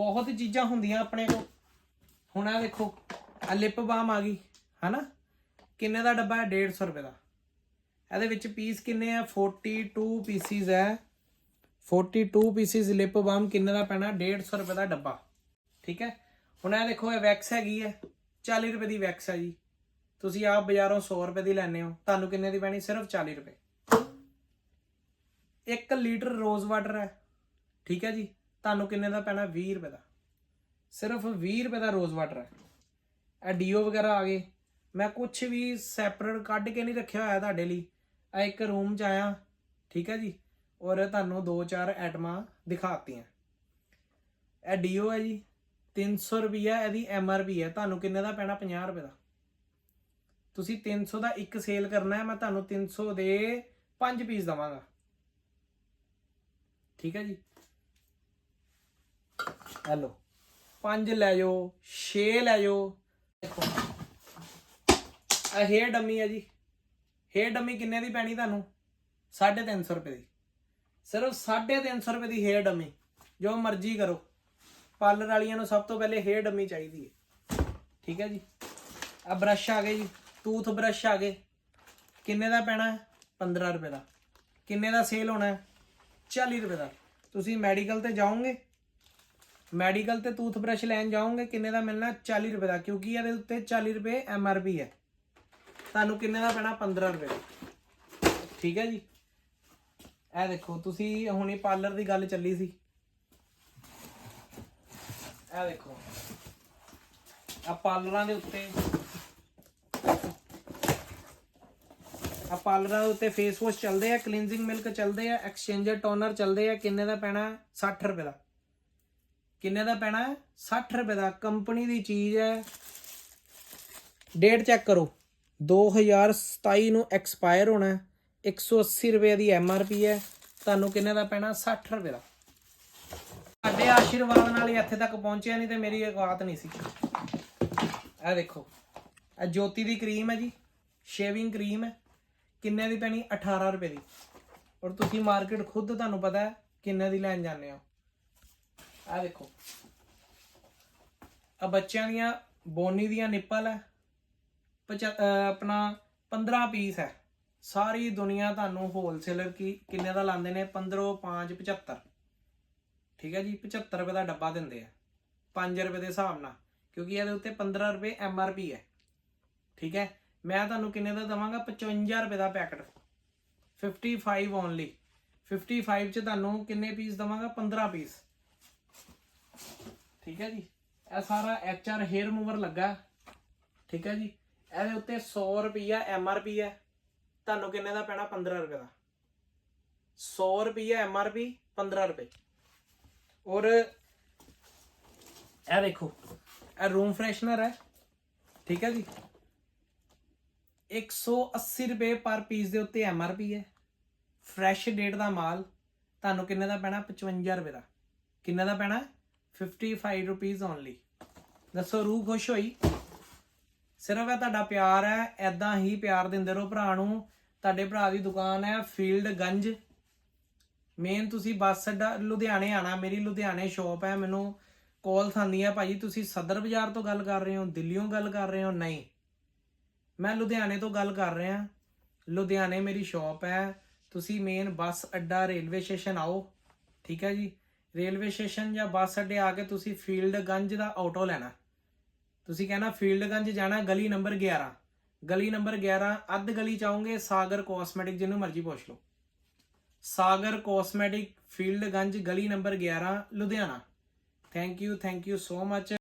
ਬਹੁਤ ਚੀਜ਼ਾਂ ਹੁੰਦੀਆਂ ਆਪਣੇ ਕੋਲ। ਹੁਣ ਆ ਦੇਖੋ ਆ ਲਿਪ ਬਾਮ ਆ ਗਈ, ਹਨਾ? ਕਿੰਨੇ ਦਾ ਡੱਬਾ ਹੈ? 150 ਰੁਪਏ ਦਾ। ਇਹਦੇ ਵਿੱਚ ਪੀਸ ਕਿੰਨੇ ਆ? 42 ਪੀਸਿਸ ਹੈ। 42 ਪੀਸਿਸ ਲਿਪ ਬਾਮ ਕਿੰਨੇ ਦਾ ਪੈਣਾ? 150 ਰੁਪਏ ਦਾ ਡੱਬਾ। ਠੀਕ ਹੈ? ਹੁਣ ਇਹ ਦੇਖੋ, ਇਹ ਵੈਕਸ ਹੈਗੀ ਹੈ। 40 ਰੁਪਏ ਦੀ ਵੈਕਸ ਹੈ ਜੀ। ਤੁਸੀਂ ਆਪ ਬਾਜ਼ਾਰੋਂ 100 ਰੁਪਏ ਦੀ ਲੈਣੇ ਹੋ। ਤੁਹਾਨੂੰ ਕਿੰਨੇ ਦੀ ਪੈਣੀ? ਸਿਰਫ 40 ਰੁਪਏ। 1 ਲੀਟਰ ਰੋਜ਼ ਵਾਟਰ ਹੈ। ਠੀਕ ਹੈ ਜੀ? ਤੁਹਾਨੂੰ ਕਿੰਨੇ ਦਾ ਪੈਣਾ? 20 ਰੁਪਏ ਦਾ। ਸਿਰਫ 20 ਰੁਪਏ ਦਾ ਰੋਜ਼ ਵਾਟਰ ਹੈ। ਇਹ ਡੀਓ ਵਗੈਰਾ ਆ ਗਏ। ਮੈਂ ਕੁਝ ਵੀ ਸੈਪਰੇਟ ਕੱਢ ਕੇ ਨਹੀਂ ਰੱਖਿਆ ਹੋਇਆ ਤੁਹਾਡੇ ਲਈ। ਆ ਇੱਕ ਰੂਮ 'ਚ ਆਇਆ। ਠੀਕ ਹੈ ਜੀ? ਔਰ ਤੁਹਾਨੂੰ ਦੋ ਚਾਰ ਐਟਮਾਂ ਦਿਖਾਤੀਆਂ। ਇਹ ਡੀਓ ਹੈ ਜੀ। 300 ਰੁਪਿਆ ਇਹਦੀ ਐਮਆਰਪੀ ਹੈ। ਤੁਹਾਨੂੰ ਕਿੰਨੇ ਦਾ ਪੈਣਾ? 50 ਰੁਪਏ ਦਾ। ਤੁਸੀਂ 300 ਦਾ ਇੱਕ ਸੇਲ ਕਰਨਾ ਹੈ। ਮੈਂ ਤੁਹਾਨੂੰ 300 ਦੇ 5 ਪੀਸ ਦਵਾਂਗਾ। ਠੀਕ ਹੈ ਜੀ? ਹੈਲੋ। 5 ਲੈ ਜਾਓ 6 ਲੈ ਜਾਓ। ਦੇਖੋ। ਇਹ ਹੇਅਰ ਡੰਮੀ ਹੈ ਜੀ। ਹੇਅਰ ਡੰਮੀ ਕਿੰਨੇ ਦੀ ਪੈਣੀ ਤੁਹਾਨੂੰ? 350 ਰੁਪਏ ਦੀ। ਸਿਰਫ 350 ਰੁਪਏ ਦੀ ਹੇਅਰ ਡੰਮੀ ਜੋ ਮਰਜ਼ੀ ਕਰੋ। ਪਾਰਲਰ ਵਾਲੀਆਂ ਨੂੰ ਸਭ ਤੋਂ ਪਹਿਲੇ ਹੇਅਰ ਡੰਮੀ ਚਾਹੀਦੀ ਹੈ। ਠੀਕ ਹੈ ਜੀ? ਆ ਬ੍ਰਸ਼ ਆ ਗਏ ਜੀ। ਟੂਥ ਬ੍ਰਸ਼ ਆ ਗਏ। ਕਿੰਨੇ ਦਾ ਪੈਣਾ ਹੈ? 15 ਰੁਪਏ ਦਾ। ਕਿੰਨੇ ਦਾ ਸੇਲ ਹੋਣਾ ਹੈ? 40 ਰੁਪਏ ਦਾ। ਤੁਸੀਂ ਮੈਡੀਕਲ ਤੇ ਜਾਓਗੇ। ਮੈਡੀਕਲ ਤੇ ਟੂਥਬ੍ਰਸ਼ ਲੈਣ ਜਾਓਗੇ, ਕਿੰਨੇ ਦਾ ਮਿਲਣਾ? 40 ਰੁਪਏ ਦਾ, ਕਿਉਂਕਿ ਇਹਦੇ ਉੱਤੇ 40 ਰੁਪਏ ਐਮ ਆਰ ਪੀ ਹੈ। ਤੁਹਾਨੂੰ ਕਿੰਨੇ ਦਾ ਪੈਣਾ? 15 ਰੁਪਏ। ਠੀਕ ਹੈ ਜੀ? ਇਹ ਦੇਖੋ, ਤੁਸੀਂ ਹੁਣੇ ਪਾਰਲਰ ਦੀ ਗੱਲ ਚੱਲੀ ਸੀ। ਇਹ ਦੇਖੋ। ਆ ਪਾਰਲਰਾਂ ਦੇ ਉੱਤੇ ਆ ਪਾਰਲਰਾਂ ਦੇ ਉੱਤੇ ਫੇਸ ਵਾਸ਼ ਚੱਲਦੇ ਆ ਕਲੀਨਜ਼ਿੰਗ ਮਿਲਕ ਚੱਲਦੇ ਆ ਐਕਸਚੇਂਜਰ ਟੋਨਰ ਚੱਲਦੇ ਆ, ਕਿੰਨੇ ਦਾ ਪੈਣਾ? 60 ਰੁਪਏ ਦਾ। ਕਿੰਨੇ ਦਾ ਪੈਣਾ 60 ਰੁਪਏ ਦਾ। ਕੰਪਨੀ ਦੀ ਚੀਜ਼ ਹੈ। ਡੇਟ ਚੈੱਕ ਕਰੋ। 2027 ਨੂੰ ਐਕਸਪਾਇਰ ਹੋਣਾ ਹੈ। 180 ਰੁਪਏ ਦੀ ਐੱਮ ਆਰ ਪੀ ਹੈ। ਤੁਹਾਨੂੰ ਕਿੰਨੇ ਦਾ ਪੈਣਾ? 60 ਰੁਪਏ ਦਾ। ਸਾਡੇ ਆਸ਼ੀਰਵਾਦ ਨਾਲ ਹੀ ਇੱਥੇ ਤੱਕ ਪਹੁੰਚਿਆ ਨਹੀਂ ਤੇ ਮੇਰੀ ਅਗਵਾਤ ਨਹੀਂ ਸੀ। ਇਹ ਦੇਖੋ। ਇਹ ਜੋਤੀ ਦੀ ਕਰੀਮ ਹੈ ਜੀ। ਸ਼ੇਵਿੰਗ ਕਰੀਮ ਹੈ। ਕਿੰਨੇ ਦੀ ਪੈਣੀ? 18 ਰੁਪਏ ਦੀ। ਔਰ ਤੁਸੀਂ ਮਾਰਕੀਟ ਖੁਦ ਤੁਹਾਨੂੰ ਪਤਾ ਹੈ ਕਿੰਨੇ ਦੀ ਲੈਣ ਜਾਂਦੇ ਹੋ। ਆ ਦੇਖੋ। ਆ ਬੱਚਿਆਂ ਦੀਆਂ ਬੋਨੀ ਦੀਆਂ ਨਿੱਪਲ ਹੈ। ਪਚਾ- ਆਪਣਾ 15 ਪੀਸ ਹੈ। ਸਾਰੀ ਦੁਨੀਆ ਤੁਹਾਨੂੰ ਹੋਲਸੇਲਰ ਕੀ, ਕਿੰਨੇ ਦਾ ਲਾਉਂਦੇ ਨੇ? 15 5 75 ਠੀਕ ਹੈ ਜੀ 75 ਰੁਪਏ ਦਾ ਡੱਬਾ ਦਿੰਦੇ ਆ। 5 ਰੁਪਏ ਦੇ ਹਿਸਾਬ ਨਾਲ, ਕਿਉਂਕਿ ਇਹਦੇ ਉੱਤੇ 15 ਰੁਪਏ ਐੱਮ ਆਰ ਪੀ ਹੈ। ਠੀਕ ਹੈ, ਮੈਂ ਤੁਹਾਨੂੰ ਕਿੰਨੇ ਦਾ ਦਵਾਂਗਾ? 55 ਰੁਪਏ ਦਾ ਪੈਕਟ। 55 ਓਨਲੀ 55 ਚ ਤੁਹਾਨੂੰ ਕਿੰਨੇ ਪੀਸ ਦਵਾਂਗਾ? 15 ਪੀਸ। ਠੀਕ ਹੈ ਜੀ? ਇਹ ਸਾਰਾ ਐਚਆਰ ਹੇਅਰ ਰਿਮੂਵਰ ਲੱਗਾ। ਠੀਕ ਹੈ ਜੀ? ਇਹਦੇ ਉੱਤੇ 100 ਰੁਪਿਆ ਪੀ ਹੈ। ਤੁਹਾਨੂੰ ਕਿੰਨੇ ਦਾ ਪੈਣਾ? 15 ਰੁਪਏ ਦਾ। 100 ਰੁਪਿਆ ਪੀ 15 ਰੁਪਏ। ਔਰ ਇਹ ਦੇਖੋ, ਇਹ ਰੂਮ ਫਰੈਸ਼ਨਰ ਹੈ। ਠੀਕ ਹੈ ਜੀ? 180 ਰੁਪਏ ਪਰ ਪੀਸ ਦੇ ਉੱਤੇ ਐੱਮ ਆਰ ਪੀ ਹੈ। ਫਰੈਸ਼ ਡੇਟ ਦਾ ਮਾਲ। ਤੁਹਾਨੂੰ ਕਿੰਨੇ ਦਾ ਪੈਣਾ? 55 ਰੁਪਏ ਦਾ। ਕਿੰਨੇ ਦਾ ਪੈਣਾ? 55 ਰੁਪੀਸ ਓਨਲੀ ਦੱਸੋ, ਰੂਹ ਖੁਸ਼ ਹੋਈ? ਸਿਰਫ ਇਹ ਤੁਹਾਡਾ ਪਿਆਰ ਹੈ ਐਦਾਂ ਹੀ ਪਿਆਰ ਦਿੰਦੇ ਰਹੋ ਭਰਾ ਨੂੰ। ਤੁਹਾਡੇ ਭਰਾ ਦੀ ਦੁਕਾਨ ਹੈ ਫੀਲਡ ਗੰਜ ਮੇਨ ਤੁਸੀਂ ਬੱਸ ਅੱਡਾ ਲੁਧਿਆਣੇ ਆਣਾ ਮੇਰੀ ਲੁਧਿਆਣੇ ਸ਼ਾਪ ਹੈ, ਮੈਨੂੰ ਕਾਲ ਆਉਂਦੀ ਹੈ ਭਾਜੀ, ਤੁਸੀਂ ਸਦਰ ਬਾਜ਼ਾਰ ਤੋਂ ਗੱਲ ਕਰ ਰਹੇ ਹੋ ਦਿੱਲੀੋਂ ਗੱਲ ਕਰ ਰਹੇ ਹੋ? ਨਹੀਂ। ਮੈਂ ਲੁਧਿਆਣੇ ਤੋਂ ਗੱਲ ਕਰ ਰਿਹਾ। ਲੁਧਿਆਣੇ ਮੇਰੀ ਸ਼ਾਪ ਹੈ। ਤੁਸੀਂ ਮੇਨ ਬੱਸ ਅੱਡਾ ਰੇਲਵੇ ਸਟੇਸ਼ਨ ਆਓ। ਠੀਕ ਹੈ ਜੀ। ਰੇਲਵੇ ਸਟੇਸ਼ਨ ਜਾਂ ਬੱਸ ਅੱਡੇ ਆ ਕੇ ਤੁਸੀਂ ਫੀਲਡ ਗੰਜ ਦਾ ਆਟੋ ਲੈਣਾ। ਤੁਸੀਂ ਕਹਿਣਾ ਫੀਲਡ ਗੰਜ ਜਾਣਾ, ਗਲੀ ਨੰਬਰ 11 ਗਲੀ ਨੰਬਰ 11 ਅੱਧ ਗਲੀ ਚਾਹੋਗੇ ਸਾਗਰ ਕਾਸਮੈਟਿਕ ਜਿਹਨੂੰ ਮਰਜ਼ੀ ਪੁੱਛ ਲਓ। ਸਾਗਰ ਕਾਸਮੈਟਿਕ ਫੀਲਡ ਗੰਜ ਗਲੀ number 11 Ludhiana. Thank you thank you so much